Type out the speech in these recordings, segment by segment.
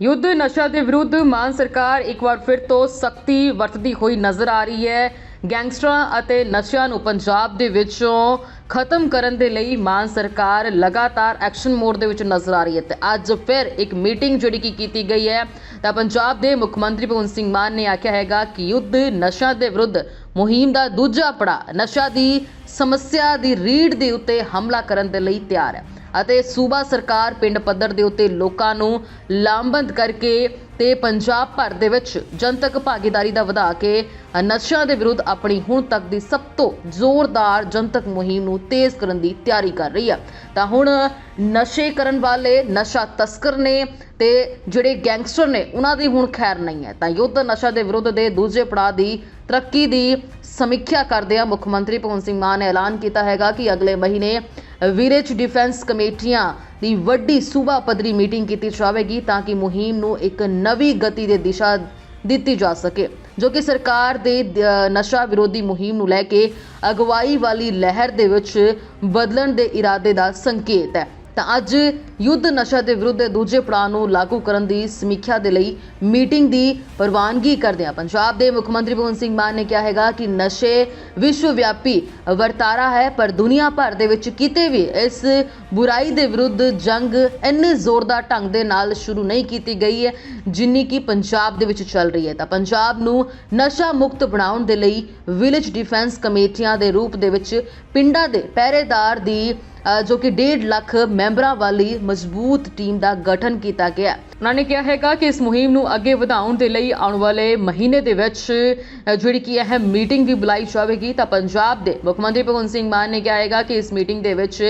ਯੁੱਧ ਨਸ਼ਾ ਦੇ ਵਿਰੁੱਧ ਮਾਨ ਸਰਕਾਰ ਇੱਕ ਵਾਰ ਫਿਰ ਤੋਂ ਸਖਤੀ ਵਰਤਦੀ ਹੋਈ ਨਜ਼ਰ ਆ ਰਹੀ ਹੈ। ਗੈਂਗਸਟਰਾਂ ਅਤੇ ਨਸ਼ਿਆਂ ਨੂੰ ਪੰਜਾਬ ਦੇ ਵਿੱਚੋਂ ਖਤਮ ਕਰਨ ਦੇ ਲਈ ਮਾਨ ਸਰਕਾਰ ਲਗਾਤਾਰ ਐਕਸ਼ਨ ਮੋਡ ਦੇ ਵਿੱਚ ਨਜ਼ਰ ਆ ਰਹੀ ਹੈ ਤੇ ਅੱਜ ਫਿਰ ਇੱਕ ਮੀਟਿੰਗ ਜਿਹੜੀ ਕਿ ਕੀਤੀ ਗਈ ਹੈ, ਤਾਂ ਪੰਜਾਬ ਦੇ ਮੁੱਖ ਮੰਤਰੀ ਭਗਵੰਤ ਸਿੰਘ ਮਾਨ ਨੇ ਆਖਿਆ ਹੈਗਾ ਕਿ ਯੁੱਧ ਨਸ਼ਾ ਦੇ ਵਿਰੁੱਧ ਮੁਹਿੰਮ ਦਾ ਦੂਜਾ ਪੜਾ ਨਸ਼ਾ ਦੀ ਸਮੱਸਿਆ ਦੀ ਰੀੜ ਦੇ ਉੱਤੇ ਹਮਲਾ ਕਰਨ ਦੇ ਲਈ ਤਿਆਰ ਹੈ। ਅਤੇ ਸੂਬਾ ਸਰਕਾਰ ਪਿੰਡ ਪੱਧਰ ਦੇ ਉੱਤੇ ਲੋਕਾਂ ਨੂੰ ਲਾਮਬੰਦ ਕਰਕੇ ਤੇ ਪੰਜਾਬ ਭਰ ਦੇ ਵਿੱਚ ਜਨਤਕ ਭਾਗੀਦਾਰੀ ਦਾ ਵਧਾ ਕੇ ਨਸ਼ਿਆਂ ਦੇ ਵਿਰੁੱਧ ਆਪਣੀ ਹੁਣ ਤੱਕ ਦੀ ਸਭ ਤੋਂ ਜ਼ੋਰਦਾਰ ਜਨਤਕ ਮੁਹਿੰਮ ਨੂੰ ਤੇਜ਼ ਕਰਨ ਦੀ ਤਿਆਰੀ ਕਰ ਰਹੀ ਹੈ ਤਾਂ ਹੁਣ ਨਸ਼ੇ ਕਰਨ ਵਾਲੇ, ਨਸ਼ਾ ਤਸਕਰ ਨੇ ਤੇ ਜਿਹੜੇ ਗੈਂਗਸਟਰ ਨੇ, ਉਹਨਾਂ ਦੀ ਹੁਣ ਖੈਰ ਨਹੀਂ ਹੈ। ਤਾਂ ਯੁੱਧ ਨਸ਼ਾ ਦੇ ਵਿਰੁੱਧ ਦੇ ਦੂਜੇ ਪੜਾਅ ਦੀ ਤਰੱਕੀ ਦੀ ਸਮੀਖਿਆ ਕਰਦਿਆਂ ਮੁੱਖ ਮੰਤਰੀ ਭਗਵੰਤ ਸਿੰਘ ਮਾਨ ਨੇ ਐਲਾਨ ਕੀਤਾ ਹੈਗਾ ਕਿ ਅਗਲੇ ਮਹੀਨੇ ਵਿਲੇਜ ਡਿਫੈਂਸ ਕਮੇਟੀਆਂ ਦੀ ਵੱਡੀ ਸੂਬਾ ਪੱਧਰੀ ਮੀਟਿੰਗ ਕੀਤੀ ਜਾਵੇਗੀ ਤਾਂ ਕਿ ਮੁਹਿੰਮ ਨੂੰ ਇੱਕ ਨਵੀਂ ਗਤੀ ਦੇ ਦਿਸ਼ਾ ਦਿੱਤੀ ਜਾ ਸਕੇ, ਜੋ ਕਿ ਸਰਕਾਰ ਦੇ ਨਸ਼ਾ ਵਿਰੋਧੀ ਮੁਹਿੰਮ ਨੂੰ ਲੈ ਕੇ ਅਗਵਾਈ ਵਾਲੀ ਲਹਿਰ ਦੇ ਵਿੱਚ ਬਦਲਣ ਦੇ ਇਰਾਦੇ ਦਾ ਸੰਕੇਤ ਹੈ। ਤਾਂ ਅੱਜ ਯੁੱਧ ਨਸ਼ਾ ਦੇ ਵਿਰੁੱਧ ਦੇ ਦੂਜੇ ਪੜਾਅ ਨੂੰ ਲਾਗੂ ਕਰਨ ਦੀ ਸਮੀਖਿਆ ਦੇ ਲਈ ਮੀਟਿੰਗ ਦੀ ਪ੍ਰਵਾਨਗੀ ਕਰਦਿਆਂ ਪੰਜਾਬ ਦੇ ਮੁੱਖ ਮੰਤਰੀ ਭਗਵੰਤ ਸਿੰਘ ਮਾਨ ਨੇ ਕਿਹਾ ਹੈਗਾ ਕਿ ਨਸ਼ੇ ਵਿਸ਼ਵ ਵਿਆਪੀ ਵਰਤਾਰਾ ਹੈ, ਪਰ ਦੁਨੀਆ ਭਰ ਦੇ ਵਿੱਚ ਕਿਤੇ ਵੀ ਇਸ ਬੁਰਾਈ ਦੇ ਵਿਰੁੱਧ ਜੰਗ ਇੰਨੇ ਜ਼ੋਰਦਾਰ ਢੰਗ ਦੇ ਨਾਲ ਸ਼ੁਰੂ ਨਹੀਂ ਕੀਤੀ ਗਈ ਹੈ ਜਿੰਨੀ ਕਿ ਪੰਜਾਬ ਦੇ ਵਿੱਚ ਚੱਲ ਰਹੀ ਹੈ। ਤਾਂ ਪੰਜਾਬ ਨੂੰ ਨਸ਼ਾ ਮੁਕਤ ਬਣਾਉਣ ਦੇ ਲਈ ਵਿਲੇਜ ਡਿਫੈਂਸ ਕਮੇਟੀਆਂ ਦੇ ਰੂਪ ਦੇ ਵਿੱਚ ਪਿੰਡਾਂ ਦੇ ਪਹਿਰੇਦਾਰ ਦੀ ਜੋ ਕਿ 1.5 ਲੱਖ ਮੈਂਬਰਾਂ ਵਾਲੀ ਮਜ਼ਬੂਤ ਟੀਮ ਦਾ ਗਠਨ ਕੀਤਾ ਗਿਆ ਹੈ। ਉਹਨਾਂ ਨੇ ਕਿਹਾ ਹੈਗਾ ਕਿ ਇਸ ਮੁਹਿੰਮ ਨੂੰ ਅੱਗੇ ਵਧਾਉਣ ਦੇ ਲਈ ਆਉਣ ਵਾਲੇ ਮਹੀਨੇ ਦੇ ਵਿੱਚ ਜਿਹੜੀ ਕਿ ਇਹ ਮੀਟਿੰਗ ਵੀ ਬੁਲਾਈ ਜਾਵੇਗੀ, ਤਾਂ ਪੰਜਾਬ ਦੇ ਮੁੱਖ ਮੰਤਰੀ ਭਗਵੰਤ ਸਿੰਘ ਮਾਨ ਨੇ ਕਿਹਾ ਹੈਗਾ ਕਿ ਇਸ ਮੀਟਿੰਗ ਦੇ ਵਿੱਚ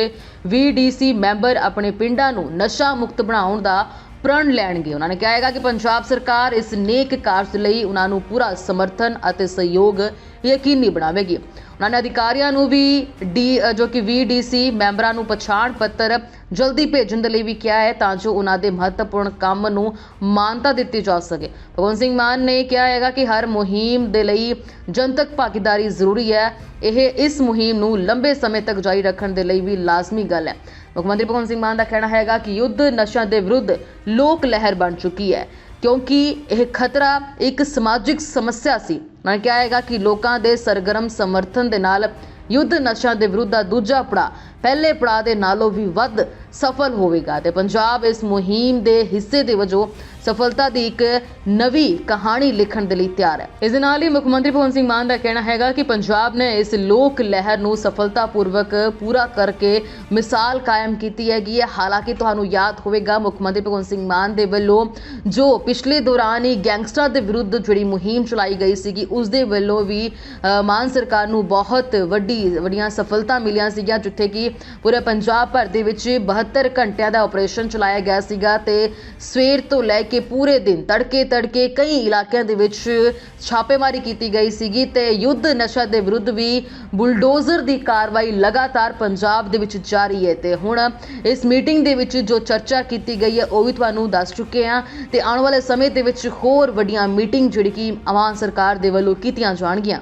VDC ਮੈਂਬਰ ਆਪਣੇ ਪਿੰਡਾਂ ਨੂੰ ਨਸ਼ਾ ਮੁਕਤ ਬਣਾਉਣ ਦਾ ਪ੍ਰਣ ਲੈਣਗੇ ਉਹਨਾਂ ਨੇ ਕਿਹਾ ਹੈਗਾ ਕਿ ਪੰਜਾਬ ਸਰਕਾਰ ਇਸ ਨੇਕ ਕਾਰਜ ਲਈ ਉਹਨਾਂ ਨੂੰ ਪੂਰਾ ਸਮਰਥਨ ਅਤੇ ਸਹਿਯੋਗ ਯਕੀਨੀ ਬਣਾਵੇਗੀ। ਉਹਨਾਂ ਨੇ ਅਧਿਕਾਰੀਆਂ ਨੂੰ ਵੀ ਡੀ ਜੋ ਕਿ VDC ਮੈਂਬਰਾਂ ਨੂੰ ਪਛਾਣ ਪੱਤਰ ਜਲਦੀ ਭੇਜਣ ਦੇ ਲਈ ਵੀ ਕਿਹਾ ਹੈ ਤਾਂ ਜੋ ਉਹਨਾਂ ਦੇ ਮਹੱਤਵਪੂਰਨ ਕੰਮ ਨੂੰ ਮਾਨਤਾ ਦਿੱਤੀ ਜਾ ਸਕੇ। ਭਗਵੰਤ ਸਿੰਘ ਮਾਨ ਨੇ ਕਿਹਾ ਹੈਗਾ ਕਿ ਹਰ ਮੁਹਿੰਮ ਦੇ ਲਈ ਜਨਤਕ ਭਾਗੀਦਾਰੀ ਜ਼ਰੂਰੀ ਹੈ। ਇਹ ਇਸ ਮੁਹਿੰਮ ਨੂੰ ਲੰਬੇ ਸਮੇਂ ਤੱਕ ਜਾਰੀ ਰੱਖਣ ਦੇ ਲਈ ਵੀ ਲਾਜ਼ਮੀ ਗੱਲ ਹੈ। ਮੁੱਖ ਮੰਤਰੀ ਭਗਵੰਤ ਸਿੰਘ ਮਾਨ ਦਾ ਕਹਿਣਾ ਹੈਗਾ ਕਿ ਯੁੱਧ ਨਸ਼ਿਆਂ ਦੇ ਵਿਰੁੱਧ ਲੋਕ ਲਹਿਰ ਬਣ ਚੁੱਕੀ ਹੈ। ਕਿਉਂਕਿ ਇਹ ਖਤਰਾ ਇੱਕ ਸਮਾਜਿਕ ਸਮੱਸਿਆ ਸੀ। ਮੈਂ ਕਿਹਾ ਹੈਗਾ ਕਿ ਲੋਕਾਂ ਦੇ ਸਰਗਰਮ ਸਮਰਥਨ ਦੇ ਨਾਲ ਯੁੱਧ ਨਸ਼ਿਆਂ ਦੇ ਵਿਰੁੱਧ ਦਾ ਦੂਜਾ ਪੜਾ ਪਹਿਲੇ ਪੜਾਅ ਦੇ ਨਾਲੋਂ ਵੀ ਵੱਧ ਸਫਲ ਹੋਵੇਗਾ ਤੇ ਪੰਜਾਬ ਇਸ ਮੁਹਿੰਮ ਦੇ ਹਿੱਸੇ ਦੇ ਵਜੋਂ ਸਫਲਤਾ ਦੀ ਇੱਕ ਨਵੀਂ ਕਹਾਣੀ ਲਿਖਣ ਦੇ ਲਈ ਤਿਆਰ ਹੈ। ਇਸ ਦੇ ਨਾਲ ਹੀ ਮੁੱਖ ਮੰਤਰੀ ਭਗਵੰਤ ਸਿੰਘ ਮਾਨ ਦਾ ਕਹਿਣਾ ਹੈਗਾ ਕਿ ਪੰਜਾਬ ਨੇ ਇਸ ਲੋਕ ਲਹਿਰ ਨੂੰ ਸਫਲਤਾਪੂਰਵਕ ਪੂਰਾ ਕਰਕੇ ਮਿਸਾਲ ਕਾਇਮ ਕੀਤੀ ਹੈਗੀ ਹੈ। ਹਾਲਾਂਕਿ ਤੁਹਾਨੂੰ ਯਾਦ ਹੋਵੇਗਾ ਮੁੱਖ ਮੰਤਰੀ ਭਗਵੰਤ ਸਿੰਘ ਮਾਨ ਦੇ ਵੱਲੋਂ ਜੋ ਪਿਛਲੇ ਦੌਰਾਨ ਹੀ ਗੈਂਗਸਟਰਾਂ ਦੇ ਵਿਰੁੱਧ ਜਿਹੜੀ ਮੁਹਿੰਮ ਚਲਾਈ ਗਈ ਸੀਗੀ, ਉਸ ਦੇ ਵੱਲੋਂ ਵੀ ਮਾਨ ਸਰਕਾਰ ਨੂੰ ਬਹੁਤ ਵੱਡੀ, ਵੱਡੀਆਂ ਸਫਲਤਾ ਮਿਲੀਆਂ ਸੀਗੀਆਂ, ਜਿੱਥੇ ਕਿ ਪੂਰੇ ਪੰਜਾਬ ਭਰ ਦੇ ਵਿੱਚ 72 ਘੰਟਿਆਂ ਦਾ ਆਪਰੇਸ਼ਨ ਚਲਾਇਆ ਗਿਆ ਸੀਗਾ ਤੇ ਸਵੇਰ ਤੋਂ ਲੈ ਕੇ ਪੂਰੇ ਦਿਨ ਤੜਕੇ ਤੜਕੇ ਕਈ ਇਲਾਕਿਆਂ ਦੇ ਵਿੱਚ ਛਾਪੇਮਾਰੀ ਕੀਤੀ ਗਈ ਸੀਗੀ ਤੇ ਯੁੱਧ ਨਸ਼ਾ ਦੇ ਵਿਰੁੱਧ ਵੀ ਬੁਲਡੋਜ਼ਰ ਦੀ ਕਾਰਵਾਈ ਲਗਾਤਾਰ ਪੰਜਾਬ ਦੇ ਵਿੱਚ ਜਾਰੀ ਹੈ ਤੇ ਹੁਣ ਇਸ ਮੀਟਿੰਗ ਦੇ ਵਿੱਚ ਜੋ ਚਰਚਾ ਕੀਤੀ ਗਈ ਹੈ, ਉਹ ਵੀ ਤੁਹਾਨੂੰ ਦੱਸ ਚੁੱਕੇ ਹਾਂ ਤੇ ਆਉਣ ਵਾਲੇ ਸਮੇਂ ਦੇ ਵਿੱਚ ਹੋਰ ਵੱਡੀਆਂ ਮੀਟਿੰਗ ਜਿਹੜੀ ਕਿ ਆਵਾਮ ਸਰਕਾਰ ਦੇ ਵੱਲੋਂ ਕੀਤੀਆਂ ਜਾਣਗੀਆਂ।